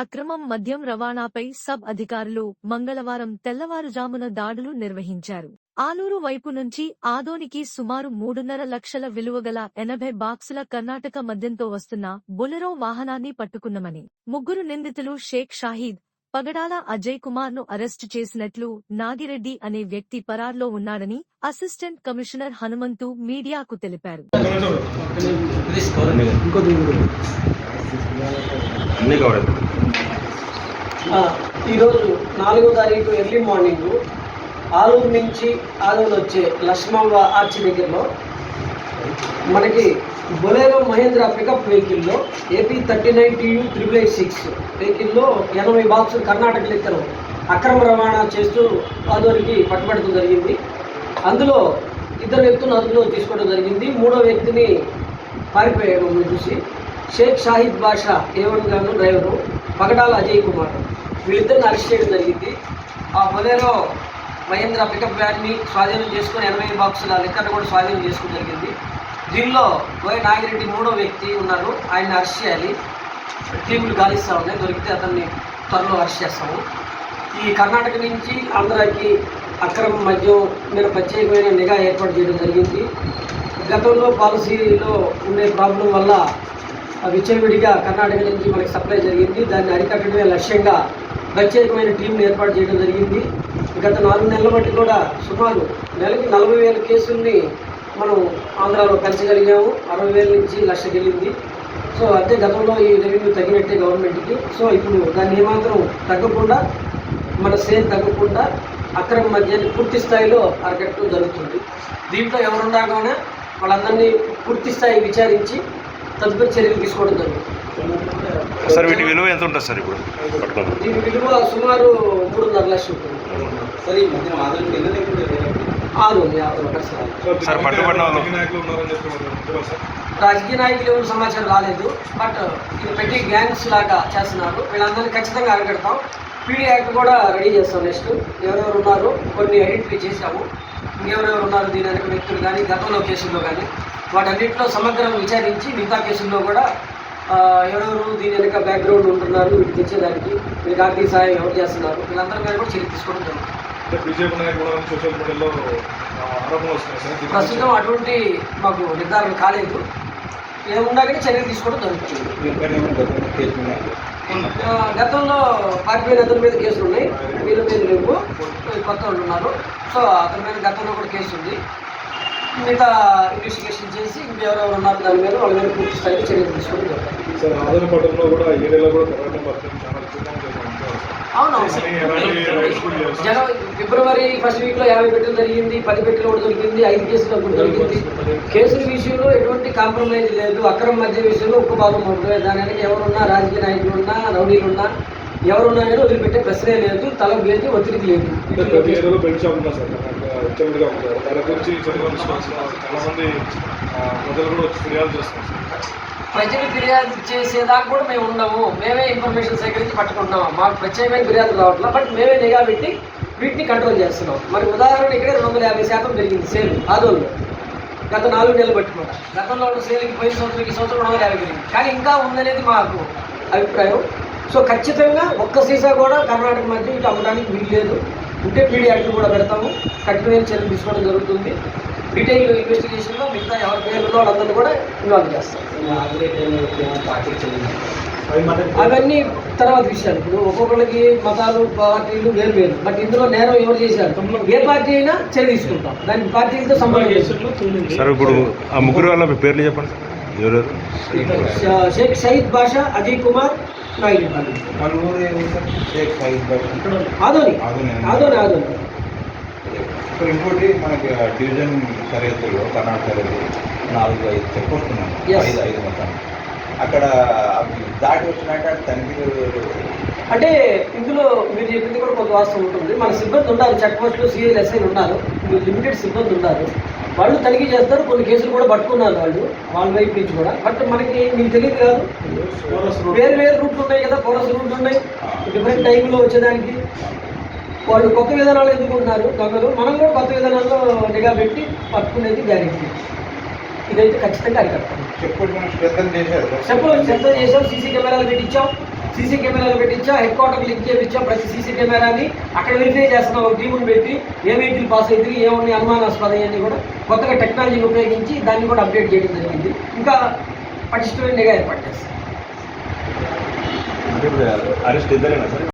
అక్రమం మద్యం రవాణాపై సబ్ అధికారులు మంగళవారం తెల్లవారుజామున దాడులు నిర్వహించారు. ఆలూరు వైపు నుంచి ఆదోనికి సుమారు మూడున్నర లక్షల విలువగల ఎనభై బాక్సుల కర్ణాటక మద్యంతో వస్తున్న బొలెరో వాహనాన్ని పట్టుకున్నమని ముగ్గురు నిందితులు షేక్ షాహీద్ పగడాల అజయ్ కుమార్ను అరెస్టు చేసినట్లు నాగిరెడ్డి అనే వ్యక్తి పరార్లో ఉన్నాడని అసిస్టెంట్ కమిషనర్ హనుమంతు మీడియాకు తెలిపారు. అన్నీ కావాలి ఈరోజు నాలుగో తారీఖు ఎర్లీ మార్నింగ్ ఆలూరు నుంచి ఆలూరు వచ్చే లక్ష్మవ్వ ఆర్చి దగ్గరలో మనకి బొలేరో మహేంద్ర పికప్ వెహికల్లో AP thirty nine TU triple eight six వెహికల్లో ఎనభై బాక్సులు కర్ణాటక లెక్కలు అక్రమ రవాణా చేస్తూ ఆదోరికి పట్టుబడటం జరిగింది. అందులో ఇద్దరు వ్యక్తులను అదుపులో తీసుకోవడం జరిగింది. మూడో వ్యక్తిని పారిపోయాడు చూసి. షేక్ షాహిద్ బాషా ఏవన్ గాను డ్రైవరు పగడాల అజయ్ కుమార్. వీళ్ళిద్దరిని అరెస్ట్ చేయడం జరిగింది. ఆ బొలేరో మహేంద్ర పికప్ వ్యాన్ని స్వాధీనం చేసుకుని ఎనభై బాక్సుల లెక్కను కూడా స్వాధీనం చేసుకోవడం జరిగింది. దీనిలో వై నాగిరెడ్డి మూడో వ్యక్తి ఉన్నారు. ఆయన్ని అరెస్ట్ చేయాలి. టీములు గాలిస్తూ ఉన్నాయి. దొరికితే అతన్ని త్వరలో అరెస్ట్ చేస్తాము. ఈ కర్ణాటక నుంచి ఆంధ్రాకి అక్రమ మద్యం మీద ప్రత్యేకమైన నిఘా ఏర్పాటు చేయడం జరిగింది. గతంలో పాలసీలో ఉండే ప్రాబ్లం వల్ల విచ్చలవిడిగా కర్ణాటక నుంచి మనకి సప్లై జరిగింది. దాన్ని అరికట్టడమే లక్ష్యంగా ప్రత్యేకమైన టీంను ఏర్పాటు చేయడం జరిగింది. గత నాలుగు నెలల బట్టి కూడా సుమారు నెలకి నలభై వేల కేసుల్ని మనం ఆంధ్రాలో పెంచగలిగాము అరవై వేల నుంచి లక్ష వెళ్ళింది సో అదే గతంలో ఈ రెవెన్యూ తగినట్టే గవర్నమెంట్కి. సో ఇప్పుడు దాన్ని ఏమాత్రం తగ్గకుండా మన సేల్ తగ్గకుండా అక్రమ మద్యాన్ని పూర్తి స్థాయిలో అరగట్టడం జరుగుతుంది. దీంట్లో ఎవరుండగానే వాళ్ళందరినీ పూర్తి స్థాయి విచారించి తదుపరి చర్యలు తీసుకోవడం జరుగుతుంది సార్ వీటి విలువ ఎంత ఉంటుంది సార్ ఇప్పుడు? దీని విలువ సుమారు మూడున్నర లక్షలు ఉంటుంది. సరే ఆరు ఉంది ఆరు ఒకసారి సార్. పట్టుబడిన రాజకీయ నాయకులు ఎవరు సమాచారం రాలేదు బట్ ఇది పెట్టి గ్యాంగ్స్ లాగా చేస్తున్నారు. వీళ్ళందరినీ ఖచ్చితంగా అరగడతాం పీడీ యాక్ట్ కూడా రెడీ చేస్తాం నెక్స్ట్. ఎవరెవరు ఉన్నారు కొన్ని ఐడెంటిఫై చేశాము. ఇంకెవరెవరు ఉన్నారు దీని వెనక వ్యక్తులు కానీ గతంలో కేసుల్లో కానీ వాటన్నింటిలో సమగ్రం విచారించి మిగతా కేసుల్లో కూడా ఎవరెవరు దీని వెనక బ్యాక్గ్రౌండ్ ఉంటున్నారు వీటికి తెచ్చేదానికి వీళ్ళకి ఆర్థిక సహాయం ఎవరు చేస్తున్నారు వీళ్ళందరి మీద కూడా చర్య తీసుకోవడం జరుగుతుంది. ప్రస్తుతం అటువంటి మాకు నిర్ధారణ కాలేదు. ఏమున్నా కానీ చర్య తీసుకోవడం జరుగుతుంది. గతంలో గతంలో పారిపోయిన అతని మీద కేసులు ఉన్నాయి. వీళ్ళ మీద లేవు కొత్త వాళ్ళు ఉన్నారు. సో అతని మీద గతంలో కూడా కేసు ఉంది. మిగతా ఇన్వెస్టిగేషన్ చేసి ఇంకెవరెవరు ఉన్నారు దాని మీద వాళ్ళ మీద పూర్తి స్థాయిలో చర్యలు తీసుకోవడం జరుగుతుంది. కూడా కూడా అవునవును. జనవరి ఫిబ్రవరి ఫస్ట్ వీక్లో యాభై పెట్టెలు జరిగింది పది పెట్టెలు కూడా దొరికింది ఐదు కేసులు అప్పుడు దొరికింది. కేసుల విషయంలో ఎటువంటి కాంప్రమైజ్ లేదు. అక్రమ మధ్య విషయంలో ఒక్క భాగం ఉంటుంది. దాని వెనక ఎవరున్నా రాజకీయ నాయకులు ఉన్నా రౌడీలు ఉన్నా ఎవరున్నా అనేది వదిలిపెట్టే ప్రశ్నే లేదు. తల లేదు ఒత్తిడికి లేదు. ఉంటారు దాని గురించి చాలా మంది ప్రజలు కూడా వచ్చి ఫిర్యాదు చేస్తున్నారు ప్రజలు ఫిర్యాదు చేసేదాకా కూడా మేము ఉన్నాము మేమే ఇన్ఫర్మేషన్ సేకరించి పట్టుకుంటున్నాం. మాకు ప్రత్యేకమైన ఫిర్యాదు రావట్లేదు బట్ మేమే నిఘా పెట్టి వీటిని కంట్రోల్ చేస్తున్నాం. మరి ఉదాహరణ ఇక్కడే రెండు వందల యాభై శాతం పెరిగింది సేల్ ఆదోళ్ళు గత నాలుగు నెలలు పట్టుకుంటా గతంలో ఉన్న సేల్కి పోయిన సంవత్సరం ఈ సంవత్సరం రెండు వందల యాభై పెరిగింది. కానీ ఇంకా ఉందనేది మాకు అభిప్రాయం. సో ఖచ్చితంగా ఒక్క సీసా కూడా కర్ణాటక మధ్య ఇటు అమ్మడానికి వీలు లేదు ఉంటే పీడీ కూడా పెడతాము. కఠినమైన చర్యలు తీసుకోవడం జరుగుతుంది. డీటెయిల్ ఇన్వెస్టిగేషన్లో మిగతా ఎవరి పేర్లలో వాళ్ళందరినీ కూడా ఇన్వాల్వ్ చేస్తాం పార్టీకి చెందిన అవన్నీ తర్వాత విషయాలు. ఇప్పుడు ఒక్కొక్కరికి మతాలు పార్టీలు వేరు వేరు. బట్ ఇందులో నేరం ఎవరు చేశారు? ఏ పార్టీ అయినా చర్య తీసుకుంటాం. దానికి పార్టీలతో సంబంధం లేదు. సార్ ఇప్పుడు ఆ ముగ్గురు వాళ్ళ పేర్లు చెప్పండి షేక్ షహీద్ బాషా అజయ్ కుమార్ నాయుడు. సాయిద్ ఆదోని. ఆదోని. ఆదోని. ఇప్పుడు ఇంకోటి మనకి డివిజన్ సరిహద్దులో కర్ణాటక సరిహద్దు నాలుగు ఐదు చెక్ Yes. ఐదు ఐదు మొత్తం అక్కడ దాటి వచ్చినాక తనిఖీలు అంటే ఇందులో మీరు చెప్పింది కూడా కొంత వాస్తవం ఉంటుంది. మన సిబ్బంది ఉన్నారు చెక్ పోస్టులు సిఐలు ఎస్ఐలు ఉన్నారు. లిమిటెడ్ సిబ్బంది ఉన్నారు. వాళ్ళు తనిఖీ చేస్తారు కొన్ని కేసులు కూడా పట్టుకున్నారు వాళ్ళు వాళ్ళ వైపు నుంచి కూడా. బట్ మనకి మీకు తెలియదు కాదు? వేరు వేరు రూట్లు ఉన్నాయి కదా పోరస్ రూట్లు ఉన్నాయి. డిఫరెంట్ టైంలో వచ్చేదానికి. వాళ్ళు కొత్త విధానాలు ఎదుర్కొంటున్నారు దొంగలు మనం కూడా కొత్త విధానాల్లో నిఘా పెట్టి పట్టుకునేది గ్యారెంటీ. ఇదైతే ఖచ్చితంగా అరికట్టాలి చెక్ పోస్ట్ మనం శ్రద్ధలు చేశారు. సార్ చెప్పు చెప్తా చేసాం సీసీ కెమెరాలు పెట్టించాం. సీసీ కెమెరాలు పెట్టించా హెడ్ క్వార్టర్ లింక్ చేయించా ప్రతి సీసీ కెమెరాని. అక్కడ వెరిఫై చేస్తున్న ఒక టీముని పెట్టి. ఏ వెహికల్ పాస్ అవుతుంది ఏమన్నా అనుమానాస్పద అన్ని కూడా కొత్తగా టెక్నాలజీని ఉపయోగించి దాన్ని కూడా అప్డేట్ చేయడం జరిగింది. ఇంకా పటిష్టమైన నిఘా ఏర్పాటు చేస్తాం. అరెస్ట్ ఇద్దరేనా సార్?